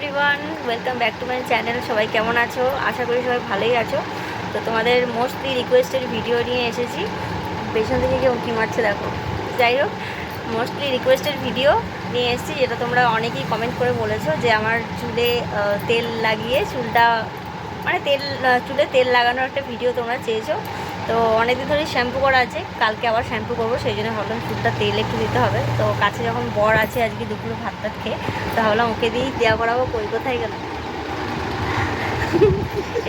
Everyone welcome back to my channel সবাই কেমন আছো? আশা করি সবাই ভালোই আছো। তো তোমাদের মোস্টলি রিকোয়েস্টেড ভিডিও নিয়ে এসেছি। পেছন থেকে কেউ উঁকি মারছে, দেখো। যাই হোক মোস্টলি রিকোয়েস্টেড ভিডিও নিয়ে এসেছি, যেটা তোমরা অনেকেই কমেন্ট করে বলেছ যে আমার চুলে তেল লাগিয়ে চুলটা মানে তেল চুলে তেল লাগানোর একটা ভিডিও তোমরা চেয়েছো। তো অনেকদিন ধরেই শ্যাম্পু করা আছে। কালকে আবার শ্যাম্পু করব, সেই জন্য ভাবলাম চুলটা তেল একটু দিতে হবে। তো কাছে যখন বর আছে আজকে দুপুরে ভাত টাত খেয়ে, তো ভাবলাম ওকে দিয়েই দেওয়া করাবো, কই কোথায় গেল?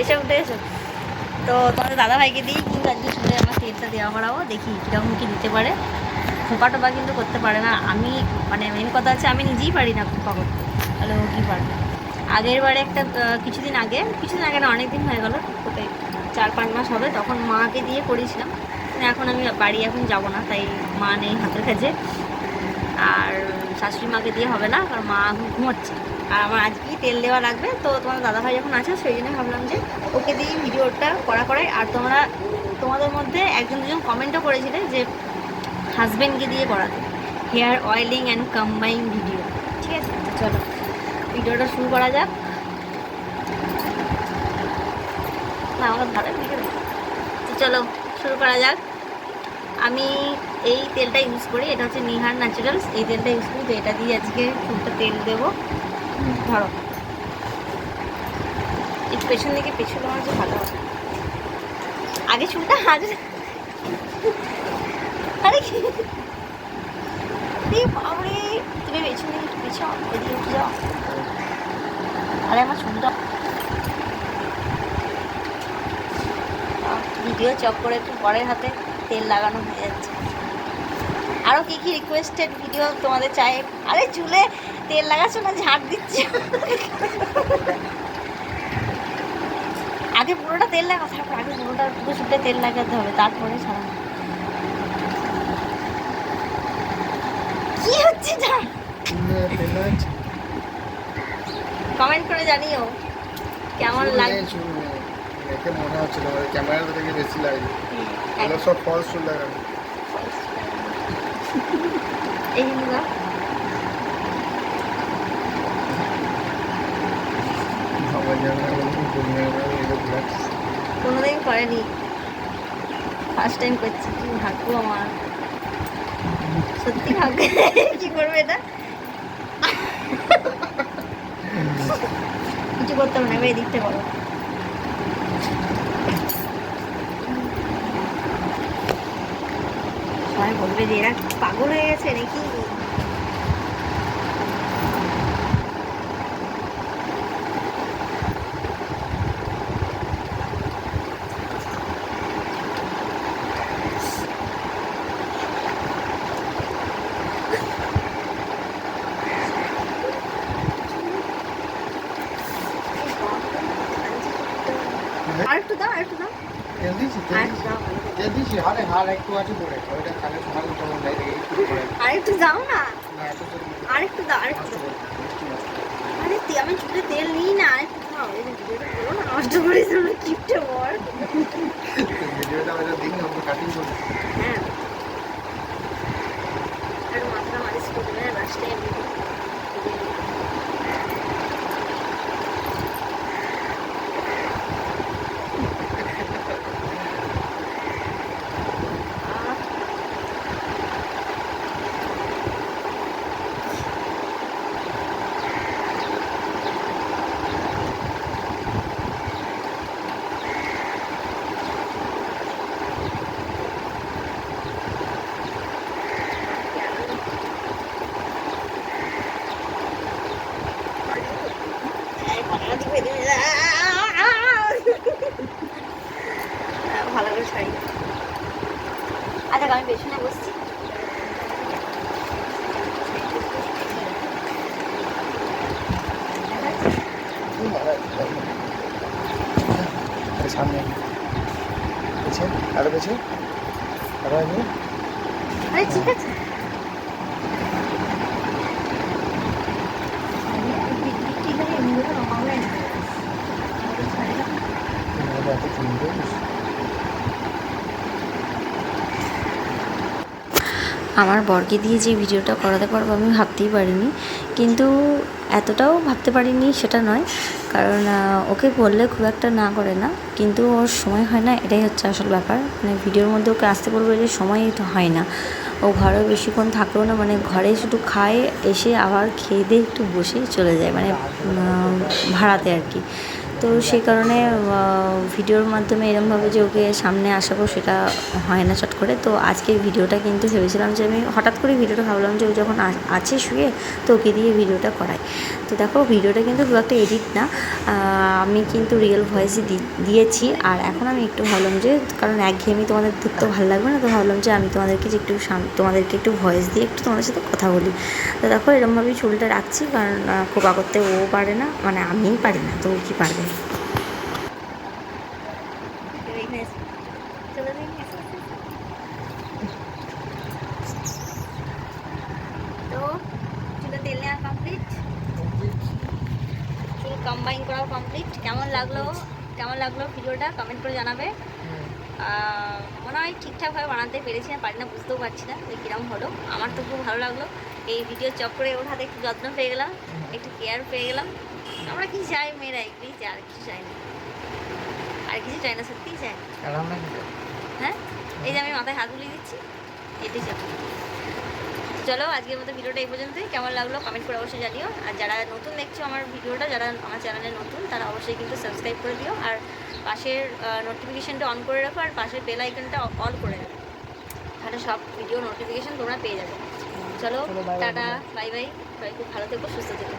এসে, উঠে এসো। তো তোমাদের দাদাভাইকে দিয়েই কিন্তু আজকে চুলে আমার তেলটা দেওয়া করাবো, দেখি কীরকম কী দিতে পারে। খোঁপা টোপা কিন্তু করতে পারে না। আমি মানে মেন কথা হচ্ছে আমি নিজেই পারি না খোঁপা করতে। তাহলে ও কী পারবে? আগের বারে একটা কিছুদিন আগে কিছুদিন আগে না অনেক দিন হয়ে গেলো ওতে চার পাঁচ মাস হবে, তখন মাকে দিয়ে করেছিলাম কিন্তু এখন আমি বাড়ি এখন যাব না, তাই মা নেই হাতের কাছে আর শাশুড়ি মাকে দিয়ে হবে না, কারণ মা এখন ঘুমোচ্ছে। আর আমার আজকেই তেল দেওয়া লাগবে, তো তোমার দাদাভাই যখন আছে, সেই জন্য ভাবলাম যে ওকে দিয়ে ভিডিওটা করা করাই। আর তোমরা, তোমাদের মধ্যে একজন দুজন কমেন্টও করেছিলে যে হাজব্যান্ডকে দিয়ে করাতে। Hair oiling and combine video ঠিক আছে? চলো, ভিডিওটা শুরু করা যাক। না, আমার ভালো ভিডিও তো চলো, শুরু করা যাক। আমি এই তেলটা ইউজ করি, এটা হচ্ছে নিহার ন্যাচারালস এই তেলটা ইউজ করি, তো এটা দিয়ে আজকে চুলটা তেল দেবো। ধরো। একটু পেছন দিকে, পেছনে আমার যে ভালো আগে চুলটা আজ আরে কি? তুমি পেছন দিকে একটু পেছাও, এদিকে উঠে যাও। আরে আমার চুলটা ভিডিও চক করে একটু পরের হাতে তেল লাগানো হয়ে যাচ্ছে। আরও কী কী রিকোয়েস্টেড ভিডিও তোমাদের চাই? আরে চুলে তেল লাগাচ্ছ না ঝাড় দিচ্ছ? আগে পুরোটা তেল লাগা তারপর আগে পুরোটা পুরো চুলে তেল লাগাতে হবে তারপরে ছাড়া কি হচ্ছে কমেন্ট করে জানিও কেমন লাগে দেখে মনে হচ্ছিল ক্যামেরা থেকে বেশি লাগে এগুলো সব ফলস চুল লাগানো কোনোদিন করেনি। ফার্স্ট টাইম করছি কি ভাগ্য আমার। সত্যি ভাগ্য? কি করবে এটা? কিছু করতে হবে না এদিকটা করো। সবাই বলবে যে এরা পাগল হয়ে গেছে নাকি আর একটু দাও আর একটু দাও তেল দিয়েছি আর তেল একটু দিয়েছি দাও তেল দিয়েছি হারে হার একটু আছে পরে ওইটা খালে সমাল কেমন লাগে একটু পরে আর একটু দাও না? না আর একটু দাও আর একটু নষ্ট দাও। করে মিষ্টি নষ্ট করে। আরে আমি চুলে তেল নিই না আর একটু দাও নষ্ট কিপটে বল। ভিডিওটা দিন কাটিং করি হ্যাঁ আর মাথাটা মালিশ করবে না লাস্টে ভালো করে ছাড়ি আচ্ছা আমি পেছনে বসছি সামনে পেছে আরও পেছে আরও আগে ঠিক আছে। আমার বরকে দিয়ে যে ভিডিওটা করাতে পারব আমি ভাবতেই পারিনি। কিন্তু এতটাও ভাবতে পারিনি সেটা নয়। কারণ ওকে বললে খুব একটা না করে না। কিন্তু ওর সময় হয় না, এটাই হচ্ছে আসল ব্যাপার। মানে ভিডিওর মধ্যে ওকে আসতে বলব যে সময় তো হয় না। ও ঘরে বেশিক্ষণ থাকেও না মানে ঘরে শুধু খায়, এসে আবার খেয়ে দিয়ে একটু বসে চলে যায় মানে ভাড়াতে আর কি। তো সেই কারণে ভিডিওর মাধ্যমে এরমভাবে যে ওকে সামনে আসাবো সেটা হয় না চট করে। তো আজকের ভিডিওটা কিন্তু ভেবেছিলাম যে আমি হঠাৎ করে ভিডিওটা ভাবলাম যে ও যখন আছে শুয়ে, তো ওকে দিয়ে ভিডিওটা করাই। তো দেখো, ভিডিওটা কিন্তু খুব একটা এডিট না আমি কিন্তু রিয়েল ভয়েসই দিয়েছি। আর এখন আমি একটু ভাবলাম যে, কারণ একঘেয়েমি তোমাদের দেখতেও ভালো লাগবে না, তো ভাবলাম যে আমি তোমাদেরকে যে একটু তোমাদেরকে একটু ভয়েস দিয়ে একটু তোমাদের সাথে কথা বলি। তো দেখো, এরমভাবেই চুলটা রাখছি, কারণ খোপা করতে ও পারে না মানে আমিই পারি না, তো ও কি পারবে তো চুলে তেল নেওয়া কমপ্লিট চুল কম্বাইন করাও কমপ্লিট কেমন লাগল? কেমন লাগল ভিডিওটা? কমেন্ট করে জানাবে। মনে হয় ঠিকঠাকভাবে বানাতে পেরেছি না পারি না বুঝতেও পারছি না যে কীরকম হলো। আমার তো খুব ভালো লাগল। এই ভিডিও চক করে ওর হাতে একটু যত্ন পেয়ে গেলাম একটু কেয়ার পেয়ে গেলাম। আমরা কি চাই মেয়েরা এগুলোই চাই আর কিছু চাই না। আর কিছু চাই না সত্যিই চাই হ্যাঁ? এই যে আমি মাথায় হাত বুলিয়ে দিচ্ছি এটাই চাই চলো আজকের মতো ভিডিওটা এই পর্যন্তই। কেমন লাগল কমেন্ট করে অবশ্যই জানিও। আর যারা নতুন দেখছ আমার ভিডিওটা যারা আমার চ্যানেলে নতুন তারা অবশ্যই কিন্তু সাবস্ক্রাইব করে দিও। আর পাশের নোটিফিকেশানটা অন করে রাখো আর পাশের বেল আইকনটা অল করে রাখো। তাহলে সব ভিডিও নোটিফিকেশান তোমরা পেয়ে যাবে। চলো টাটা. বাই বাই সবাই খুব ভালো থেকো সুস্থ থেকো।